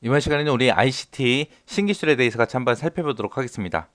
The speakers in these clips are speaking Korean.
이번 시간에는 우리 ICT 신기술에 대해서 같이 한번 살펴보도록 하겠습니다.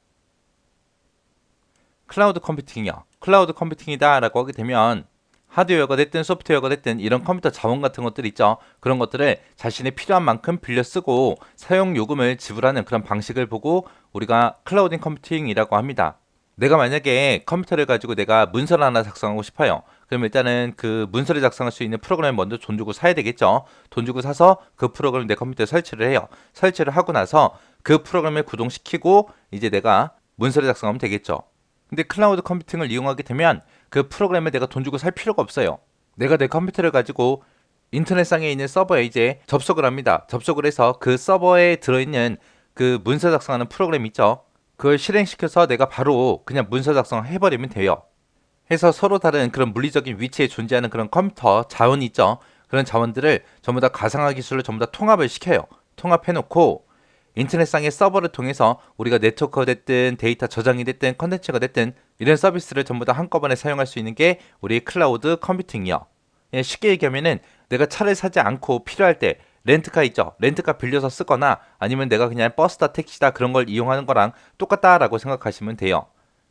클라우드 컴퓨팅이요. 클라우드 컴퓨팅이다 라고 하게 되면 하드웨어가 됐든 소프트웨어가 됐든 이런 컴퓨터 자원 같은 것들 있죠. 그런 것들을 자신의 필요한 만큼 빌려 쓰고 사용 요금을 지불하는 그런 방식을 보고 우리가 클라우드 컴퓨팅이라고 합니다. 내가 만약에 컴퓨터를 가지고 내가 문서를 하나 작성하고 싶어요. 그럼 일단은 그 문서를 작성할 수 있는 프로그램을 먼저 돈 주고 사야 되겠죠. 돈 주고 사서 그 프로그램을 내 컴퓨터에 설치를 해요. 설치를 하고 나서 그 프로그램을 구동시키고 이제 내가 문서를 작성하면 되겠죠. 근데 클라우드 컴퓨팅을 이용하게 되면 그 프로그램을 내가 돈 주고 살 필요가 없어요. 내가 내 컴퓨터를 가지고 인터넷상에 있는 서버에 이제 접속을 합니다. 접속을 해서 그 서버에 들어있는 그 문서 작성하는 프로그램 있죠. 그걸 실행시켜서 내가 바로 그냥 문서 작성을 해버리면 돼요. 해서 서로 다른 그런 물리적인 위치에 존재하는 그런 컴퓨터 자원이 있죠. 그런 자원들을 전부 다 가상화 기술로 전부 다 통합을 시켜요. 통합해놓고 인터넷상의 서버를 통해서 우리가 네트워크가 됐든 데이터 저장이 됐든 컨텐츠가 됐든 이런 서비스를 전부 다 한꺼번에 사용할 수 있는 게 우리 클라우드 컴퓨팅이요. 예, 쉽게 얘기하면은 내가 차를 사지 않고 필요할 때 렌트카 있죠. 렌트카 빌려서 쓰거나 아니면 내가 그냥 버스다 택시다 그런 걸 이용하는 거랑 똑같다라고 생각하시면 돼요.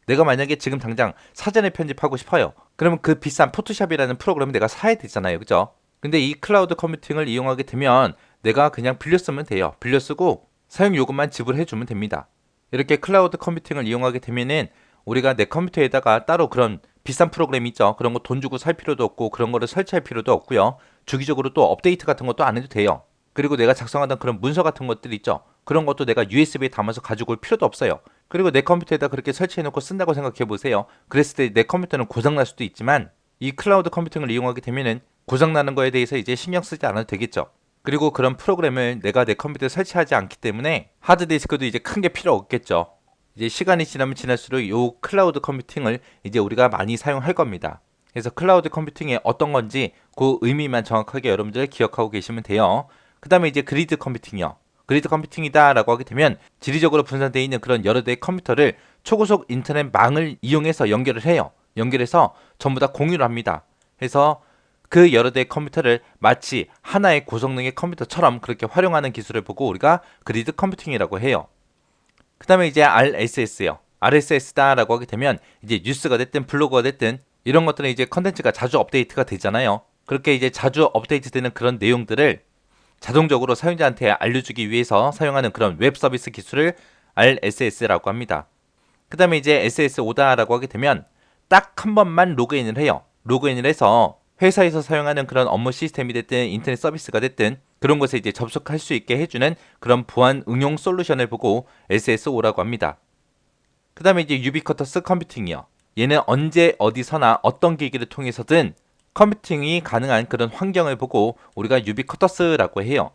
내가 만약에 지금 당장 사전에 편집하고 싶어요. 그러면 그 비싼 포토샵이라는 프로그램을 내가 사야 되잖아요. 그죠? 근데 이 클라우드 컴퓨팅을 이용하게 되면 내가 그냥 빌려 쓰면 돼요. 빌려 쓰고 사용 요금만 지불해 주면 됩니다. 이렇게 클라우드 컴퓨팅을 이용하게 되면은 우리가 내 컴퓨터에다가 따로 그런 비싼 프로그램 있죠. 그런 거 돈 주고 살 필요도 없고 그런 거를 설치할 필요도 없고요. 주기적으로 또 업데이트 같은 것도 안 해도 돼요. 그리고 내가 작성하던 그런 문서 같은 것들 있죠. 그런 것도 내가 USB에 담아서 가지고 올 필요도 없어요. 그리고 내 컴퓨터에다 그렇게 설치해 놓고 쓴다고 생각해 보세요. 그랬을 때 내 컴퓨터는 고장 날 수도 있지만 이 클라우드 컴퓨팅을 이용하게 되면은 고장 나는 거에 대해서 이제 신경 쓰지 않아도 되겠죠. 그리고 그런 프로그램을 내가 내 컴퓨터에 설치하지 않기 때문에 하드디스크도 이제 큰 게 필요 없겠죠. 이제 시간이 지나면 지날수록 이 클라우드 컴퓨팅을 이제 우리가 많이 사용할 겁니다. 그래서 클라우드 컴퓨팅이 어떤 건지 그 의미만 정확하게 여러분들 기억하고 계시면 돼요. 그 다음에 이제 그리드 컴퓨팅이요. 그리드 컴퓨팅이다라고 하게 되면 지리적으로 분산되어 있는 그런 여러 대의 컴퓨터를 초고속 인터넷망을 이용해서 연결을 해요. 연결해서 전부 다 공유를 합니다. 그래서 그 여러 대의 컴퓨터를 마치 하나의 고성능의 컴퓨터처럼 그렇게 활용하는 기술을 보고 우리가 그리드 컴퓨팅이라고 해요. 그 다음에 이제 RSS요. RSS다라고 하게 되면 이제 뉴스가 됐든 블로그가 됐든 이런 것들은 이제 컨텐츠가 자주 업데이트가 되잖아요. 그렇게 이제 자주 업데이트되는 그런 내용들을 자동적으로 사용자한테 알려주기 위해서 사용하는 그런 웹 서비스 기술을 RSS라고 합니다. 그 다음에 이제 SS5다라고 하게 되면 딱 한 번만 로그인을 해요. 로그인을 해서 회사에서 사용하는 그런 업무 시스템이 됐든 인터넷 서비스가 됐든 그런 곳에 이제 접속할 수 있게 해주는 그런 보안 응용 솔루션을 보고 SSO라고 합니다. 그 다음에 이제 유비쿼터스 컴퓨팅이요. 얘는 언제 어디서나 어떤 계기를 통해서든 컴퓨팅이 가능한 그런 환경을 보고 우리가 유비쿼터스라고 해요.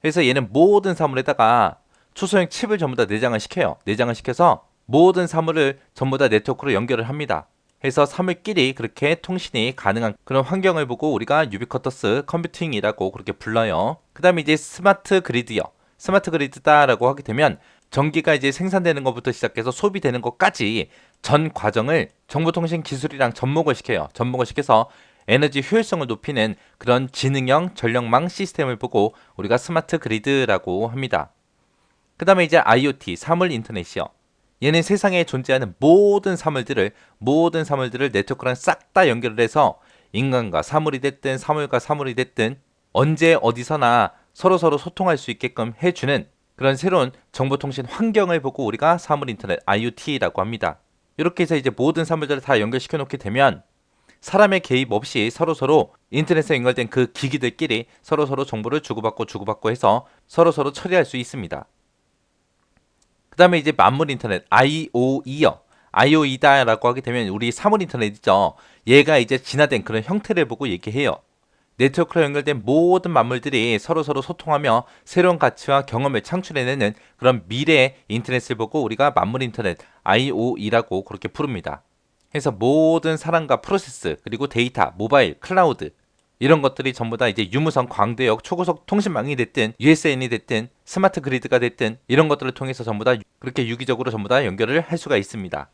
그래서 얘는 모든 사물에다가 초소형 칩을 전부 다 내장을 시켜요. 내장을 시켜서 모든 사물을 전부 다 네트워크로 연결을 합니다. 해서 사물끼리 그렇게 통신이 가능한 그런 환경을 보고 우리가 유비쿼터스 컴퓨팅이라고 그렇게 불러요. 그 다음에 이제 스마트 그리드요. 스마트 그리드다라고 하게 되면 전기가 이제 생산되는 것부터 시작해서 소비되는 것까지 전 과정을 정보통신 기술이랑 접목을 시켜요. 접목을 시켜서 에너지 효율성을 높이는 그런 지능형 전력망 시스템을 보고 우리가 스마트 그리드라고 합니다. 그 다음에 이제 IoT, 사물 인터넷이요. 얘는 세상에 존재하는 모든 사물들을 모든 사물들을 네트워크랑 싹 다 연결을 해서 인간과 사물이 됐든 사물과 사물이 됐든 언제 어디서나 서로 서로 소통할 수 있게끔 해주는 그런 새로운 정보통신 환경을 보고 우리가 사물 인터넷 IoT라고 합니다. 이렇게 해서 이제 모든 사물들을 다 연결시켜 놓게 되면 사람의 개입 없이 서로 서로 인터넷에 연결된 그 기기들끼리 서로 서로 정보를 주고받고 주고받고 해서 서로 서로 처리할 수 있습니다. 그 다음에 이제 만물 인터넷 IOE요. IOE다라고 하게 되면 우리 사물 인터넷 있죠. 얘가 이제 진화된 그런 형태를 보고 얘기해요. 네트워크로 연결된 모든 만물들이 서로 서로 소통하며 새로운 가치와 경험을 창출해내는 그런 미래의 인터넷을 보고 우리가 만물 인터넷 IOE라고 그렇게 부릅니다. 그래서 모든 사람과 프로세스 그리고 데이터, 모바일, 클라우드 이런 것들이 전부 다 이제 유무선 광대역 초고속 통신망이 됐든 USN이 됐든 스마트 그리드가 됐든 이런 것들을 통해서 전부 다 그렇게 유기적으로 전부 다 연결을 할 수가 있습니다.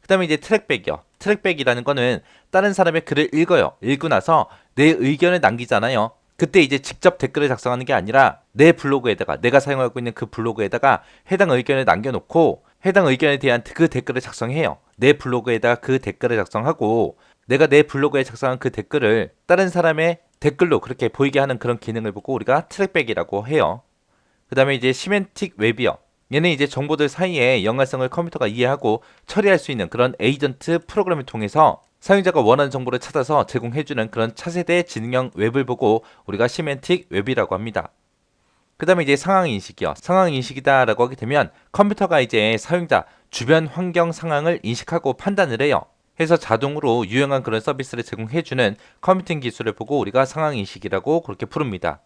그 다음에 이제 트랙백이요. 트랙백이라는 거는 다른 사람의 글을 읽어요. 읽고 나서 내 의견을 남기잖아요. 그때 이제 직접 댓글을 작성하는 게 아니라 내 블로그에다가 내가 사용하고 있는 그 블로그에다가 해당 의견을 남겨놓고 해당 의견에 대한 그 댓글을 작성해요. 내 블로그에다가 그 댓글을 작성하고 내가 내 블로그에 작성한 그 댓글을 다른 사람의 댓글로 그렇게 보이게 하는 그런 기능을 보고 우리가 트랙백이라고 해요. 그 다음에 이제 시멘틱 웹이요. 얘는 이제 정보들 사이에 연관성을 컴퓨터가 이해하고 처리할 수 있는 그런 에이전트 프로그램을 통해서 사용자가 원하는 정보를 찾아서 제공해주는 그런 차세대 지능형 웹을 보고 우리가 시멘틱 웹이라고 합니다. 그 다음에 이제 상황 인식이요. 상황 인식이다 라고 하게 되면 컴퓨터가 이제 사용자 주변 환경 상황을 인식하고 판단을 해요. 해서 자동으로 유용한 그런 서비스를 제공해주는 컴퓨팅 기술을 보고 우리가 상황 인식이라고 그렇게 부릅니다.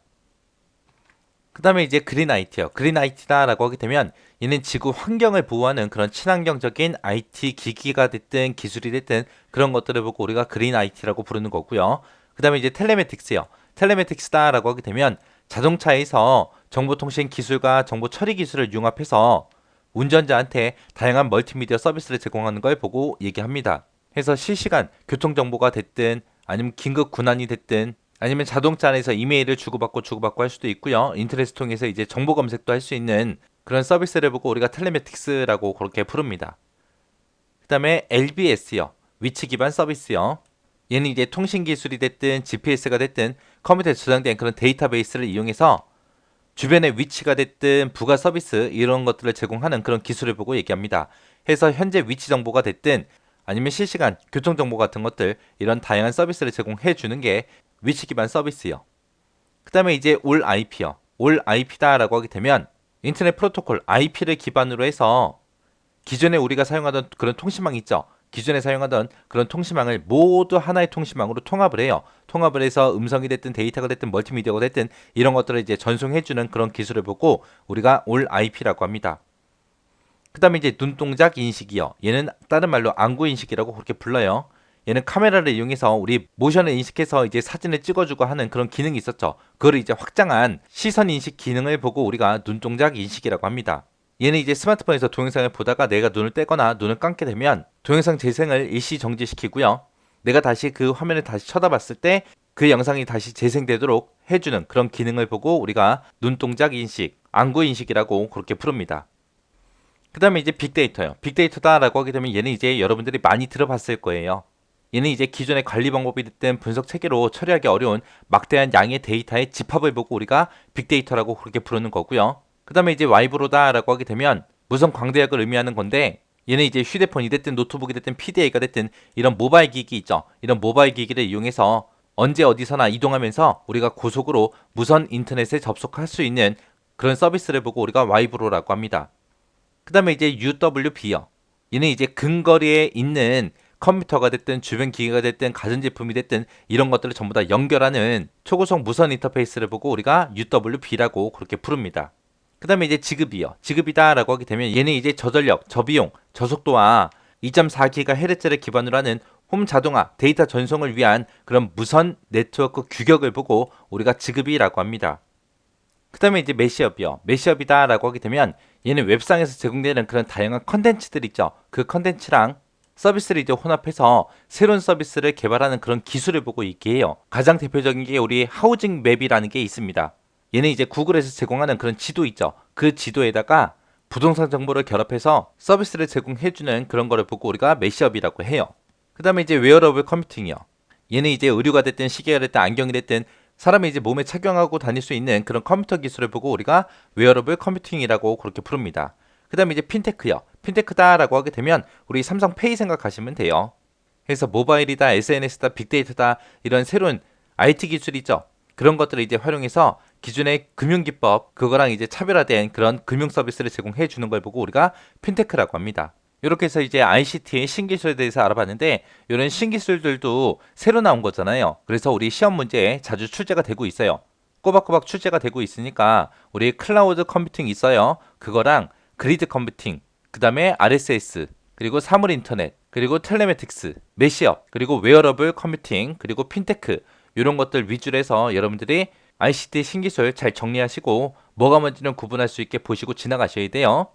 그 다음에 이제 그린 IT요. 그린 IT다 라고 하게 되면 얘는 지구 환경을 보호하는 그런 친환경적인 IT 기기가 됐든 기술이 됐든 그런 것들을 보고 우리가 그린 IT라고 부르는 거고요. 그 다음에 이제 텔레메틱스요. 텔레메틱스다 라고 하게 되면 자동차에서 정보통신 기술과 정보 처리 기술을 융합해서 운전자한테 다양한 멀티미디어 서비스를 제공하는 걸 보고 얘기합니다. 해서 실시간 교통정보가 됐든 아니면 긴급 군환이 됐든 아니면 자동차 안에서 이메일을 주고받고 주고받고 할 수도 있고요. 인터넷 통해서 이제 정보 검색도 할 수 있는 그런 서비스를 보고 우리가 텔레메틱스라고 그렇게 부릅니다. 그 다음에 LBS요. 위치 기반 서비스요. 얘는 이제 통신 기술이 됐든 GPS가 됐든 컴퓨터에 저장된 그런 데이터베이스를 이용해서 주변의 위치가 됐든 부가 서비스 이런 것들을 제공하는 그런 기술을 보고 얘기합니다. 해서 현재 위치 정보가 됐든 아니면 실시간 교통 정보 같은 것들 이런 다양한 서비스를 제공해 주는 게 위치 기반 서비스요. 그 다음에 이제 올 IP요. 올 IP다 라고 하게 되면 인터넷 프로토콜 IP를 기반으로 해서 기존에 우리가 사용하던 그런 통신망 있죠. 기존에 사용하던 그런 통신망을 모두 하나의 통신망으로 통합을 해요. 통합을 해서 음성이 됐든 데이터가 됐든 멀티미디어가 됐든 이런 것들을 이제 전송해주는 그런 기술을 보고 우리가 올 IP라고 합니다. 그 다음에 이제 눈동작 인식이요. 얘는 다른 말로 안구 인식이라고 그렇게 불러요. 얘는 카메라를 이용해서 우리 모션을 인식해서 이제 사진을 찍어주고 하는 그런 기능이 있었죠. 그걸 이제 확장한 시선 인식 기능을 보고 우리가 눈동작 인식이라고 합니다. 얘는 이제 스마트폰에서 동영상을 보다가 내가 눈을 떼거나 눈을 감게 되면 동영상 재생을 일시 정지시키고요. 내가 다시 그 화면을 다시 쳐다봤을 때 그 영상이 다시 재생되도록 해주는 그런 기능을 보고 우리가 눈동작 인식, 안구 인식이라고 그렇게 부릅니다. 그 다음에 이제 빅데이터요. 빅데이터다라고 하게 되면 얘는 이제 여러분들이 많이 들어봤을 거예요. 얘는 이제 기존의 관리 방법이 됐든 분석 체계로 처리하기 어려운 막대한 양의 데이터의 집합을 보고 우리가 빅데이터라고 그렇게 부르는 거고요. 그 다음에 이제 와이브로다 라고 하게 되면 무선 광대역을 의미하는 건데 얘는 이제 휴대폰이 됐든 노트북이 됐든 PDA가 됐든 이런 모바일 기기 있죠. 이런 모바일 기기를 이용해서 언제 어디서나 이동하면서 우리가 고속으로 무선 인터넷에 접속할 수 있는 그런 서비스를 보고 우리가 와이브로라고 합니다. 그 다음에 이제 UWB요. 얘는 이제 근거리에 있는 컴퓨터가 됐든 주변 기기가 됐든 가전제품이 됐든 이런 것들을 전부 다 연결하는 초고속 무선 인터페이스를 보고 우리가 UWB라고 그렇게 부릅니다. 그 다음에 이제 지급이요. 지급이다라고 하게 되면 얘는 이제 저전력, 저비용, 저속도와 2.4GHz를 기반으로 하는 홈 자동화, 데이터 전송을 위한 그런 무선 네트워크 규격을 보고 우리가 지급이라고 합니다. 그 다음에 이제 메시업이요. 메시업이다라고 하게 되면 얘는 웹상에서 제공되는 그런 다양한 컨텐츠들 있죠. 그 컨텐츠랑 서비스를 이제 혼합해서 새로운 서비스를 개발하는 그런 기술을 보고 있게 해요. 가장 대표적인 게 우리 하우징 맵이라는 게 있습니다. 얘는 이제 구글에서 제공하는 그런 지도 있죠. 그 지도에다가 부동산 정보를 결합해서 서비스를 제공해주는 그런 거를 보고 우리가 메시업이라고 해요. 그 다음에 이제 웨어러블 컴퓨팅이요. 얘는 이제 의류가 됐든 시계가 됐든 안경이 됐든 사람이 이제 몸에 착용하고 다닐 수 있는 그런 컴퓨터 기술을 보고 우리가 웨어러블 컴퓨팅이라고 그렇게 부릅니다. 그 다음에 이제 핀테크요. 핀테크다라고 하게 되면 우리 삼성 페이 생각하시면 돼요. 그래서 모바일이다, SNS다, 빅데이터다 이런 새로운 IT 기술이죠. 그런 것들을 이제 활용해서 기존의 금융기법 그거랑 이제 차별화된 그런 금융 서비스를 제공해 주는 걸 보고 우리가 핀테크라고 합니다. 이렇게 해서 이제 ICT의 신기술에 대해서 알아봤는데 이런 신기술들도 새로 나온 거잖아요. 그래서 우리 시험 문제에 자주 출제가 되고 있어요. 꼬박꼬박 출제가 되고 있으니까 우리 클라우드 컴퓨팅 있어요. 그거랑 그리드 컴퓨팅, 그 다음에 RSS, 그리고 사물 인터넷, 그리고 텔레메틱스, 메시업, 그리고 웨어러블 컴퓨팅, 그리고 핀테크 이런 것들 위주로 해서 여러분들이 ICT 신기술 잘 정리하시고 뭐가 뭔지는 구분할 수 있게 보시고 지나가셔야 돼요.